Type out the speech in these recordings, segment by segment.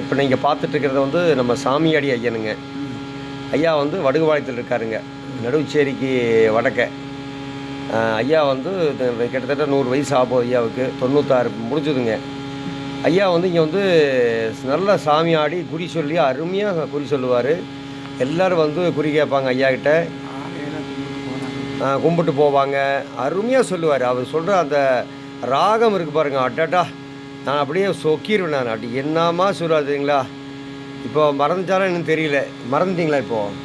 இப்போ நீங்கள் பார்த்துட்ருக்கிறத வந்து நம்ம சாமியாடி ஐயனுங்க. ஐயா வந்து வடுகுபாளையத்தில் இருக்காருங்க. நடுவுச்சேரிக்கு வடக்க. ஐயா வந்து கிட்டத்தட்ட நூறு வயசு ஆகும் ஐயாவுக்கு. தொண்ணூத்தாறு முடிஞ்சுதுங்க. ஐயா வந்து இங்கே வந்து நல்ல சாமியாடி குறி சொல்லி அருமையாக குறி சொல்லுவார். எல்லோரும் வந்து குறி கேட்பாங்க ஐயா கிட்ட. கும்பிட்டு போவாங்க. அருமையாக சொல்லுவார். அவர் சொல்கிற அந்த ராகம் இருக்குது பாருங்க. அடடா. நான் அப்படியே சொக்கிடுவேன் நான். அப்படி என்னமா சொல்லாதுங்களா இப்போ மறந்துச்சாலும் எனக்கு தெரியல. மறந்துட்டீங்களா இப்போது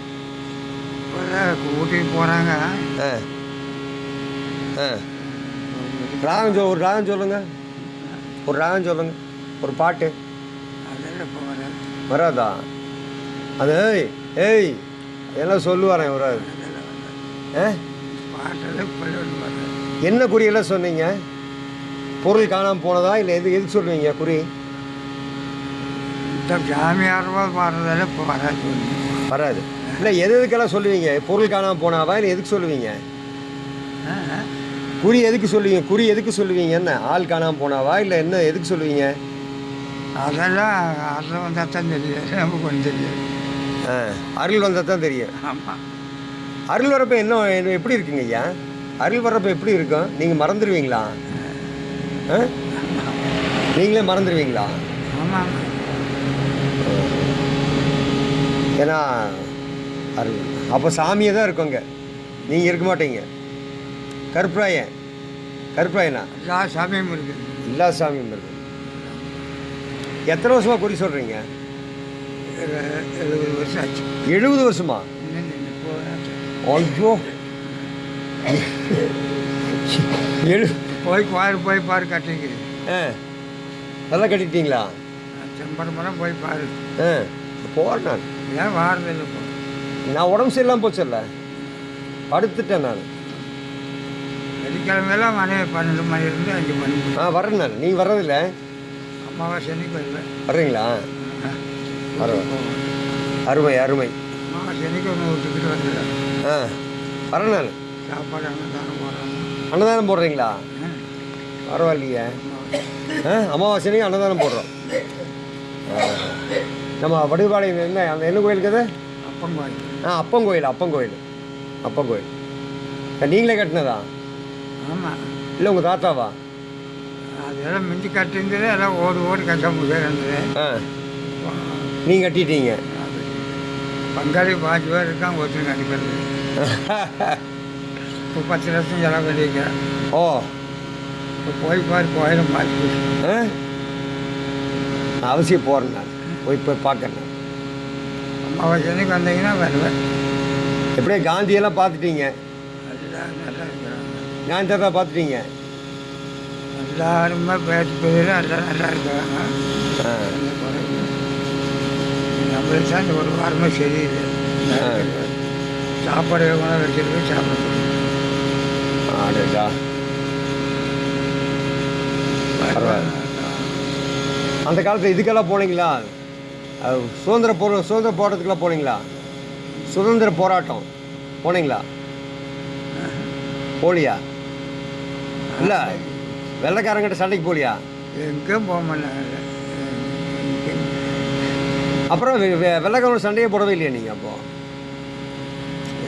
கூட்டிட்டு போறாங்க. ஆ. ஆ. ராகம் சொல் ஒரு ராகம் சொல்லுங்க. ஒரு ராகம் சொல்லுங்க. ஒரு பாட்டு. இப்போ வராது. அது ஏய் ஏய் எல்லாம் சொல்லுவாரேன் இப்போ வராது. என்ன குறியெல்லாம் சொன்னீங்க? பொருள் காணாமல் போனதா இல்லை எது எதுக்கு சொல்லுவீங்க குறி? இந்த ஜாமியாரவா பாடுறதெல்லாம் இப்போ வராது. வராது. இல்லை எது எதுக்கெல்லாம் சொல்லுவீங்க? பொருள் காணாமல் போனாவா இல்லை எதுக்கு சொல்லுவீங்க. குறி எதுக்கு சொல்லுவீங்க? குறி எதுக்கு சொல்லுவீங்க? என்ன ஆள் காணாமல் போனாவா இல்லை என்ன எதுக்கு சொல்லுவீங்க? அதெல்லாம் அதில் வந்தால் தான் நமக்கு ஒன்றும் தெரியாது ஆ அருள் வந்தால் தான் தெரியும். ஆமாம் அருள் வரப்போ என்ன எப்படி இருக்குங்க ஐயா? அருள் வர்றப்போ எப்படி இருக்கும்? நீங்கள் மறந்துடுவீங்களா நீங்களே மறந்துடுவீங்களா? ஆமாம் ஏன்னா அருள். அப்போ சாமியே தான் இருக்குங்க. நீங்கள் இருக்க மாட்டீங்க. கருப்பராயன். கருப்பராயனா? எல்லா சாமியும் இருக்குது எல்லா சாமியும் இருக்கு. எத்தனை வருஷமா குறி சொல்கிறீங்க எழு- எழுபது வருஷம் ஆச்சு. எழுபது வருஷமா? ஐயோ. எழு போய் பாரு போய் பாரு கட்டிக்குது ஆ. நல்லா கட்டிட்டீங்களா? செம்பரமெல்லாம் போய் பாரு. ஆ போகிறேன் நான். ஏன் வாரதில்லை இப்போ? நான் உடம்பு சரியில்லாமல் போச்சுல்ல? படுத்துட்டேன் நான். வெள்ளிக்கிழமையெல்லாம் மணி பன்னெண்டு மணி இருந்து அஞ்சு மணி ஆ வரேன் நான். நீங்கள் வர்றதில்ல? அமாவாசை அன்னைக்கு வருவேன் வர்றீங்களா? பரவாயில்ல. அருமை. அருமை ஒன்று வந்துடுறேன். ஆ வரேன் நான். சாப்பாடு தானே போகிறாங்க அன்னதானம் போடுறீங்களா? பரவாயில்லையே. ஆ அமாவாசைக்கு அன்னதானம் போடுறோம். நம்ம வடுபாளையம் என்ன? அந்த என்ன கோயிலுக்கு அது? அப்பங்காய் ஆ அப்பங்கோயில் அப்பங்கோயில். அப்பங்கோயில். ஆ, நீங்களே கட்டினதா? ஆமாம் இல்லை உங்கள் தாத்தாவா? அதெல்லாம் மிஞ்சி கட்டிருந்தது எல்லாம் ஓடி ஓடி கட்ட முடியாது ஆ. நீங்கள் கட்டிட்டீங்க. பங்காளி பாஞ்சு பேர் இருக்காங்க ஒருத்தர் கட்டிக்கிறது இப்போ பத்து லட்சம் செலவு பண்ணியிருக்கிறேன் ஓ. போய் பாரு கோயிலும் பார்த்து அவசியம் போகிறேன் நான். போய் போய் பார்க்கறேன் அமாவாசை அன்னைக்கு வந்தீங்கன்னா வருவேன். எப்படியே காந்தியெல்லாம் பார்த்துட்டீங்க? காந்தி தாத்தா பார்த்துட்டீங்க? எல்லாருமே பேச்சு பேர் எல்லாம் நல்லா இல்லை. நம்மளுக்கு தான் ஒரு வாரமே சரியில்லை. சாப்பாடு எவ்வளோ வச்சுருக்கு சாப்பிட முடியும். அந்த காலத்தில் இதுக்கெல்லாம் போனீங்களா? சுதந்திர போ சுதந்திர போராட்டத்துக்கெல்லாம் போனீங்களா? சுதந்திர போராட்டம் போனீங்களா? போலியா? இல்லை வெள்ளைக்காரங்கிட்ட சண்டைக்கு போலியா? எங்கேயும் போக அப்புறம் வெ- வெ- வெள்ளைக்காரங்க சண்டையே போடவே இல்லையா நீங்கள் அப்போ?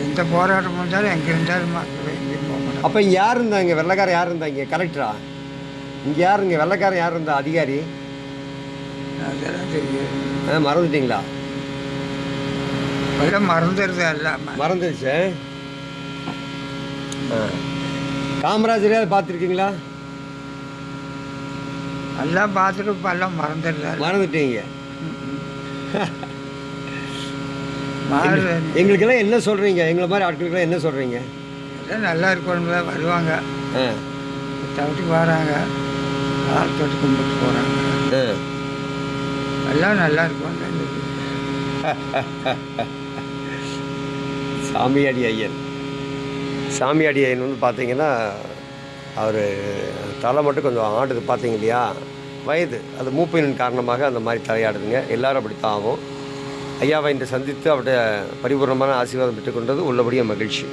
எந்த போராட்டம் இருந்தாலும் எங்கே இருந்தாலும் அப்போ யார் இருந்தாங்க? வெள்ளைக்காரன் யார் இருந்தாங்க? கலெக்டரா இங்கே யாருங்க வெள்ளைக்காரன் யார் இருந்தா? அதிகாரி. ஆ மறந்துட்டீங்களா? எல்லாம் மறந்துடுது எல்லாமே. மறந்துடுச்சு ஆ? காமராஜரையாவது பார்த்துருக்கீங்களா? எல்லாம் பார்த்துட்டு இப்போ எல்லாம் மறந்துடுது மறந்துட்டீங்க. மாறு. எங்களுக்கெல்லாம் என்ன சொல்கிறீங்க எங்களை மாதிரி ஆட்களுக்கெல்லாம் என்ன சொல்கிறீங்க எல்லாம் நல்லா இருக்கணும் வருவாங்க. தவிட்டு வராங்க. ஆள் தொட்டு கும்பிட்டு போகிறாங்க எல்லாம் நல்லா இருக்கும். சாமியாடி ஐயன். சாமியாடி ஐயன் வந்து பார்த்தீங்கன்னா அவர் தலை மட்டும் கொஞ்சம் ஆடுது பார்த்தீங்க இல்லையா? வயது. அது மூப்பின் காரணமாக அந்த மாதிரி தலையாடுதுங்க. எல்லாரும் அப்படி தான் ஆகும். ஐயாவை இன்று சந்தித்து அவருடைய பரிபூர்ணமான ஆசீர்வாதம் பெற்றுக்கொண்டது உள்ளபடியே மகிழ்ச்சி.